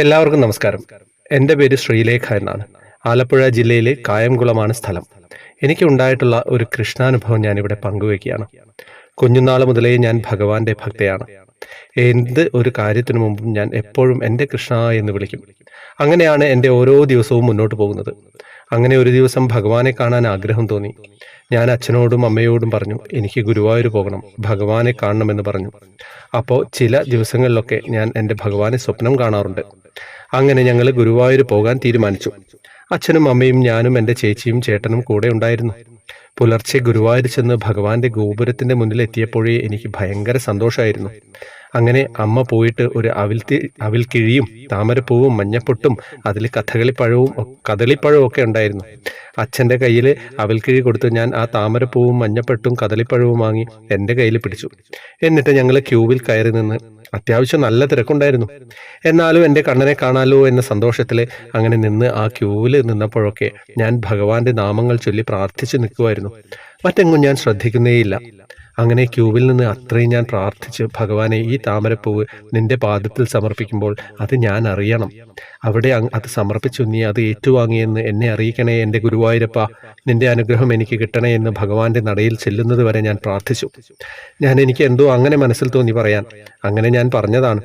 എല്ലാവർക്കും നമസ്കാരം. എന്റെ പേര് ശ്രീലേഖ എന്നാണ്. ആലപ്പുഴ ജില്ലയിലെ കായംകുളമാണ് സ്ഥലം. എനിക്ക് ഉണ്ടായിട്ടുള്ള ഒരു കൃഷ്ണാനുഭവം ഞാനിവിടെ പങ്കുവയ്ക്കുകയാണ്. കുഞ്ഞുനാൾ മുതലേ ഞാൻ ഭഗവാന്റെ ഭക്തയാണ്. എന്ത് ഒരു കാര്യത്തിനു മുമ്പും ഞാൻ എപ്പോഴും എന്റെ കൃഷ്ണ എന്ന് വിളിക്കും. അങ്ങനെയാണ് എന്റെ ഓരോ ദിവസവും മുന്നോട്ട് പോകുന്നത്. അങ്ങനെ ഒരു ദിവസം ഭഗവാനെ കാണാൻ ആഗ്രഹം തോന്നി. ഞാൻ അച്ഛനോടും അമ്മയോടും പറഞ്ഞു എനിക്ക് ഗുരുവായൂർ പോകണം. ഭഗവാനെ കാണണമെന്ന് പറഞ്ഞു. അപ്പോൾ ചില ദിവസങ്ങളിലൊക്കെ ഞാൻ എന്റെ ഭഗവാനെ സ്വപ്നം കാണാറുണ്ട്. അങ്ങനെ ഞങ്ങൾ ഗുരുവായൂർ പോകാൻ തീരുമാനിച്ചു. അച്ഛനും അമ്മയും ഞാനും എന്റെ ചേച്ചിയും ചേട്ടനും കൂടെ ഉണ്ടായിരുന്നു. പുലർച്ചെ ഗുരുവായൂർ ചെന്ന് ഭഗവാന്റെ ഗോപുരത്തിന്റെ മുന്നിൽ എത്തിയപ്പോഴേ എനിക്ക് ഭയങ്കര സന്തോഷമായിരുന്നു. അങ്ങനെ അമ്മ പോയിട്ട് ഒരു അവിൽത്തി അവിൽക്കിഴിയും താമരപ്പൂവും മഞ്ഞപ്പൊട്ടും അതിൽ കഥകളിപ്പഴവും കദളിപ്പഴവും ഒക്കെ ഉണ്ടായിരുന്നു. അച്ഛന്റെ കയ്യിൽ അവൽക്കിഴി കൊടുത്ത് ഞാൻ ആ താമരപ്പൂവും മഞ്ഞപ്പെട്ടും കദളിപ്പഴവും വാങ്ങി എന്റെ കയ്യിൽ പിടിച്ചു. എന്നിട്ട് ഞങ്ങൾ ക്യൂവിൽ കയറി നിന്ന് അത്യാവശ്യം നല്ല തിരക്കുണ്ടായിരുന്നു. എന്നാലും എന്റെ കണ്ണനെ കാണാലോ എന്ന സന്തോഷത്തിൽ അങ്ങനെ നിന്ന് ആ ക്യൂവിൽ നിന്നപ്പോഴൊക്കെ ഞാൻ ഭഗവാന്റെ നാമങ്ങൾ ചൊല്ലി പ്രാർത്ഥിച്ചു നിൽക്കുമായിരുന്നു മറ്റെങ്ങും ഞാൻ ശ്രദ്ധിക്കുന്നേയില്ല. അങ്ങനെ ക്യൂവിൽ നിന്ന് അത്രയും ഞാൻ പ്രാർത്ഥിച്ച് ഭഗവാനെ ഈ താമരപ്പൂവ് നിന്റെ പാദത്തിൽ സമർപ്പിക്കുമ്പോൾ അത് ഞാൻ അറിയണം. അവിടെ അത് സമർപ്പിച്ചു. നീ അത് ഏറ്റുവാങ്ങിയെന്ന് എന്നെ അറിയിക്കണേ എന്റെ ഗുരുവായൂരപ്പ. നിന്റെ അനുഗ്രഹം എനിക്ക് കിട്ടണേ എന്ന് ഭഗവാന്റെ നടയിൽ ചെല്ലുന്നത് വരെ ഞാൻ പ്രാർത്ഥിച്ചു. ഞാൻ എനിക്ക് എന്തോ അങ്ങനെ മനസ്സിൽ തോന്നി പറയാൻ. അങ്ങനെ ഞാൻ പറഞ്ഞതാണ്.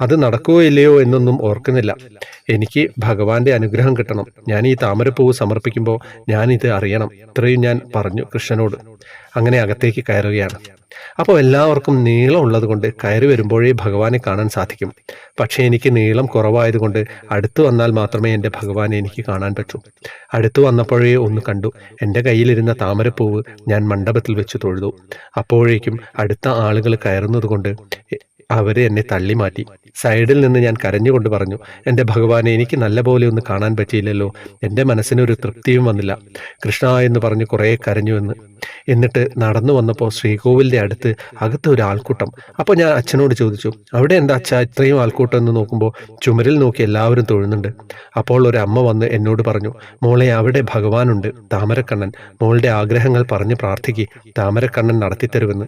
അത് നടക്കുമോ ഇല്ലയോ എന്നൊന്നും ഓർക്കുന്നില്ല. എനിക്ക് ഭഗവാന്റെ അനുഗ്രഹം കിട്ടണം. ഞാൻ ഈ താമരപ്പൂവ് സമർപ്പിക്കുമ്പോൾ ഞാൻ ഇത് അറിയണം. ഇത്രയും ഞാൻ പറഞ്ഞു കൃഷ്ണനോട്. അങ്ങനെ അകത്തേക്ക് കയറുകയാണ്. അപ്പോൾ എല്ലാവർക്കും നീളം ഉള്ളതുകൊണ്ട് കയറി വരുമ്പോഴേ ഭഗവാനെ കാണാൻ സാധിക്കും. പക്ഷേ എനിക്ക് നീളം കുറവായതുകൊണ്ട് അടുത്തു വന്നാൽ മാത്രമേ എന്റെ ഭഗവാനെ എനിക്ക് കാണാൻ പറ്റൂ. അടുത്തു വന്നപ്പോഴേ ഒന്ന് കണ്ടു. എന്റെ കയ്യിലിരുന്ന താമരപ്പൂവ് ഞാൻ മണ്ഡപത്തിൽ വെച്ച് തൊഴുതു. അപ്പോഴേക്കും അടുത്ത ആളുകൾ കയറുന്നതുകൊണ്ട് അവരെ എന്നെ തള്ളി മാറ്റി സൈഡിൽ നിന്ന് ഞാൻ കരഞ്ഞുകൊണ്ട് പറഞ്ഞു എന്റെ ഭഗവാനെ എനിക്ക് നല്ല പോലെ ഒന്ന് കാണാൻ പറ്റിയില്ലല്ലോ. എന്റെ മനസ്സിനൊരു തൃപ്തിയും വന്നില്ല. കൃഷ്ണ എന്ന് പറഞ്ഞ് കുറേ കരഞ്ഞു എന്ന്. എന്നിട്ട് നടന്നു വന്നപ്പോൾ ശ്രീകോവിലിന്റെ അടുത്ത് അകത്ത് ഒരു ആൾക്കൂട്ടം. അപ്പോൾ ഞാൻ അച്ഛനോട് ചോദിച്ചു അവിടെ എന്താ അച്ഛ ഇത്രയും ആൾക്കൂട്ടം എന്ന് നോക്കുമ്പോൾ ചുമരിൽ നോക്കി എല്ലാവരും തൊഴുന്നുണ്ട്. അപ്പോൾ ഒരു അമ്മ വന്ന് എന്നോട് പറഞ്ഞു മോളെ അവിടെ ഭഗവാനുണ്ട് താമരക്കണ്ണൻ. മോളുടെ ആഗ്രഹങ്ങൾ പറഞ്ഞ് പ്രാർത്ഥിക്ക് താമരക്കണ്ണൻ നടത്തിത്തരുമെന്ന്.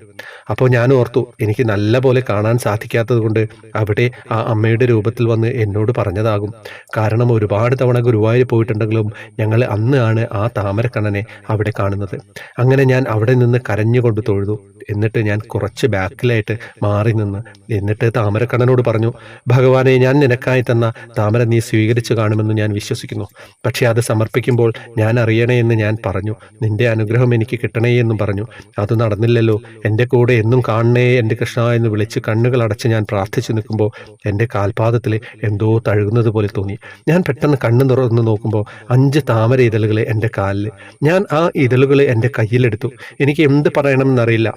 അപ്പോൾ ഞാൻ ഓർത്തു എനിക്ക് നല്ല പോലെ കാണാൻ സാധിക്കാത്തത് കൊണ്ട് അവിടെ ആ അമ്മയുടെ രൂപത്തിൽ വന്ന് എന്നോട് പറഞ്ഞതാകും. കാരണം ഒരുപാട് തവണ ഗുരുവായൂർ പോയിട്ടുണ്ടെങ്കിലും ഞങ്ങൾ അന്ന് ആണ് ആ താമരക്കണ്ണനെ അവിടെ കാണുന്നത്. അങ്ങനെ ഞാൻ അവിടെ നിന്ന് കരഞ്ഞുകൊണ്ട് തൊഴുതു. എന്നിട്ട് ഞാൻ കുറച്ച് ബാക്കിലായിട്ട് മാറി നിന്ന് എന്നിട്ട് താമരക്കണ്ണനോട് പറഞ്ഞു ഭഗവാനെ ഞാൻ നിനക്കായി തന്ന താമര നീ സ്വീകരിച്ചു കാണുമെന്ന് ഞാൻ വിശ്വസിക്കുന്നു. പക്ഷേ അത് സമർപ്പിക്കുമ്പോൾ ഞാൻ അറിയണേ എന്ന് ഞാൻ പറഞ്ഞു. നിന്റെ അനുഗ്രഹം എനിക്ക് കിട്ടണേ എന്നും പറഞ്ഞു. അത് നടന്നില്ലല്ലോ. എന്റെ കൂടെ എന്നും കാണണേ എന്റെ കൃഷ്ണ എന്ന് വിളിച്ച് കണ്ണുകൾ അടച്ച് ഞാൻ പ്രാർത്ഥിച്ചു നിൽക്കുമ്പോൾ എന്റെ കാൽപാദത്തിൽ എന്തോ തഴുകുന്നത് പോലെ തോന്നി. ഞാൻ പെട്ടെന്ന് കണ്ണു തുറന്ന് നോക്കുമ്പോൾ അഞ്ച് താമര ഇതളുകൾ എന്റെ കാലിൽ. ഞാൻ ആ ഇതളുകൾ എന്റെ കയ്യിലെടുത്തു. എനിക്ക് എന്ത് പറയണമെന്നറിയില്ല.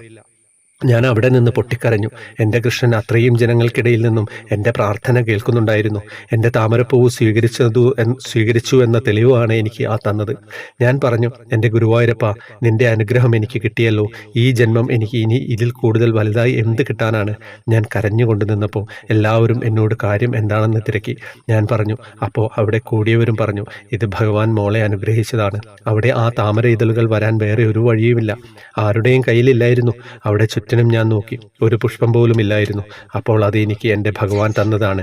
ഞാൻ അവിടെ നിന്ന് പൊട്ടിക്കരഞ്ഞു. എന്റെ കൃഷ്ണൻ അത്രയും ജനങ്ങൾക്കിടയിൽ നിന്നും എന്റെ പ്രാർത്ഥന കേൾക്കുന്നുണ്ടായിരുന്നു. എന്റെ താമരപ്പൂവ് സ്വീകരിച്ചതു സ്വീകരിച്ചു എന്ന തെളിവാണ് എനിക്ക് ആ തന്നത്. ഞാൻ പറഞ്ഞു എന്റെ ഗുരുവായൂരപ്പ നിന്റെ അനുഗ്രഹം എനിക്ക് കിട്ടിയല്ലോ. ഈ ജന്മം എനിക്ക് ഇനി ഇതിൽ കൂടുതൽ വലുതായി എന്ത് കിട്ടാനാണ്? ഞാൻ കരഞ്ഞുകൊണ്ട് നിന്നപ്പോൾ എല്ലാവരും എന്നോട് കാര്യം എന്താണെന്ന് തിരക്കി. ഞാൻ പറഞ്ഞു അപ്പോൾ അവിടെ കൂടിയവരും പറഞ്ഞു ഇത് ഭഗവാൻ മോളെ അനുഗ്രഹിച്ചതാണ്. അവിടെ ആ താമര ഇതളുകൾ വരാൻ വേറെ ഒരു വഴിയുമില്ല. ആരുടെയും കയ്യിലില്ലായിരുന്നു. അവിടെ ചുറ്റിനും ഞാൻ നോക്കി. ഒരു പുഷ്പം പോലും ഇല്ലായിരുന്നു അപ്പോൾ അത് എനിക്ക് എന്റെ ഭഗവാൻ തന്നതാണ്.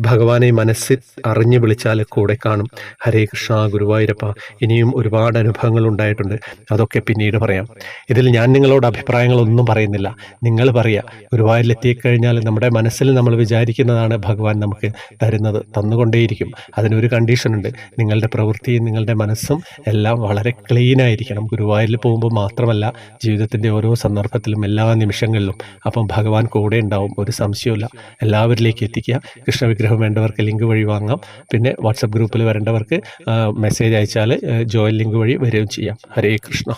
ഭഗവാനെ മനസ്സിൽ അറിഞ്ഞു വിളിച്ചാൽ കൂടെ കാണും. ഹരേ കൃഷ്ണ ഗുരുവായൂരപ്പ ഇനിയും ഒരുപാട് അനുഭവങ്ങൾ ഉണ്ടായിട്ടുണ്ട്. അതൊക്കെ പിന്നീട് പറയാം. ഇതിൽ ഞാൻ നിങ്ങളോട് അഭിപ്രായങ്ങളൊന്നും പറയുന്നില്ല. നിങ്ങൾ പറയുക. ഗുരുവായൂരിലെത്തിക്കഴിഞ്ഞാൽ നമ്മുടെ മനസ്സിൽ നമ്മൾ വിചാരിക്കുന്നതാണ് ഭഗവാൻ നമുക്ക് തരുന്നത് തന്നുകൊണ്ടേയിരിക്കും. അതിനൊരു കണ്ടീഷനുണ്ട് നിങ്ങളുടെ പ്രവൃത്തിയും നിങ്ങളുടെ മനസ്സും എല്ലാം വളരെ ക്ലീൻ ആയിരിക്കണം. ഗുരുവായൂരിൽ പോകുമ്പോൾ മാത്രമല്ല ജീവിതത്തിന്റെ ഓരോ സന്ദർഭത്തിലും എല്ലാ നിമിഷങ്ങളിലും അപ്പം ഭഗവാൻ കൂടെ ഉണ്ടാവും. ഒരു സംശയമില്ല എല്ലാവരിലേക്ക് എത്തിക്കുക. കൃഷ്ണവിഗ്രഹം വേണ്ടവർക്ക് ലിങ്ക് വഴി വാങ്ങാം. പിന്നെ വാട്സപ്പ് ഗ്രൂപ്പിൽ വരേണ്ടവർക്ക് മെസ്സേജ് അയച്ചാൽ ജോയിൻ ലിങ്ക് വഴി വരികയും ചെയ്യാം. ഹരേ കൃഷ്ണ.